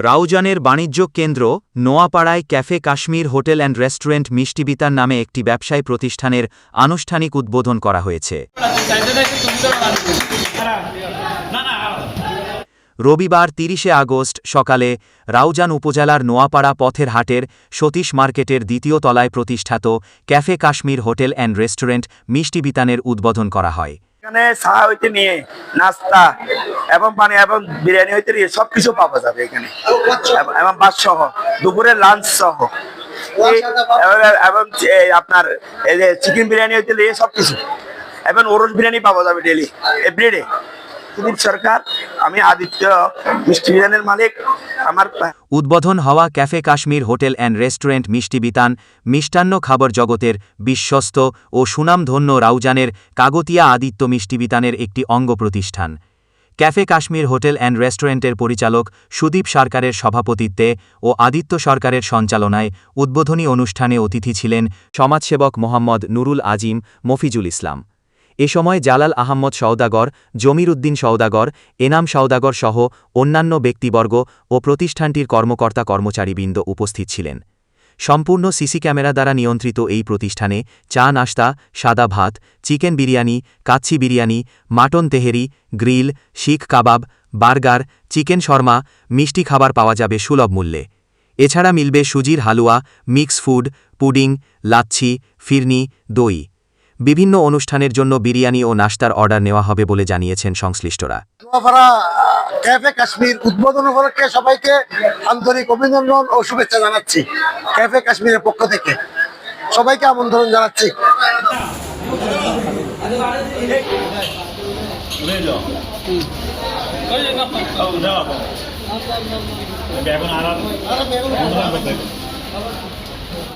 রাউজানের বাণিজ্য কেন্দ্র নোয়াপাড়ায় cafe Kashmir hotel and restaurant Mishtibitan নামে একটি ব্যবসায়ী প্রতিষ্ঠানের আনুষ্ঠানিক উদ্বোধন করা হয়েছে। রবিবার তিরিশে আগস্ট সকালে রাউজান উপজেলার নোয়াপাড়া পথের হাটের সতীশ মার্কেটের দ্বিতীয় তলায় প্রতিষ্ঠাত cafe Kashmir hotel and restaurant মিষ্টিবিতানের উদ্বোধন করা হয়। এখানে চা হইতে নিয়ে, নাস্তা এবং পানি এবং বিরিয়ানি হইতে নিয়ে সবকিছু পাওয়া যাবে এখানে। এবং- বাস সহ দুপুরে লাঞ্চ সহ। এবং- আপনার এই যে চিকেন বিরিয়ানি হইতে নিয়ে সবকিছু। এবং ওরস বিরিয়ানি পাওয়া যাবে ডেলি এভরিডে সরকার আমি আদিত্য, মিষ্টি বিরিয়ানির মালিক। আমার উদ্বোধন হওয়া cafe Kashmir hotel and restaurant Mishti Bitan, মিষ্টান্ন খাবার জগতের বিশ্বস্ত ও সুনামধন্য রাউজানের কাগতিয়া আদিত্য মিষ্টি বিতানের একটি অঙ্গ প্রতিষ্ঠান। ক্যাফে কাশ্মীর হোটেল অ্যান্ড রেস্টুরেন্টের পরিচালক সুদীপ সরকারের সভাপতিত্বে ও আদিত্য সরকারের সঞ্চালনায় উদ্বোধনী অনুষ্ঠানে অতিথি ছিলেন সমাজসেবক মোহাম্মদ নুরুল আজিম মফিজুল ইসলাম। এ সময় জালাল আহম্মদ সওদাগর জমির উদ্দিন সওদাগর, এনাম সওদাগর সহ অন্যান্য ব্যক্তিবর্গ ও প্রতিষ্ঠানটির কর্মকর্তা কর্মচারীবৃন্দ উপস্থিত ছিলেন। সম্পূর্ণ সিসি ক্যামেরা দ্বারা নিয়ন্ত্রিত এই প্রতিষ্ঠানে চা নাস্তা সাদা ভাত, chicken biryani kacchi biryani, mutton tehari, grill, seekh kebab, burger, chicken shawarma, মিষ্টি খাবার পাওয়া যাবে সুলভ মূল্যে। এছাড়া মিলবে সুজির halwa, mix food, pudding, lassi, phirni, দই। বিভিন্ন অনুষ্ঠানের জন্য বিরিয়ানি ও নাস্তার অর্ডার নেওয়া হবে বলে জানিয়েছেন সংশ্লিষ্টরা। ক্যাফে কাশ্মীর উদ্বোধন উপলক্ষে সবাইকে আন্তরিক অভিনন্দন ও শুভেচ্ছা জানাচ্ছি ক্যাফে কাশ্মীরের পক্ষ থেকে। সবাইকে আমন্ত্রণ জানাচ্ছি। এখন আর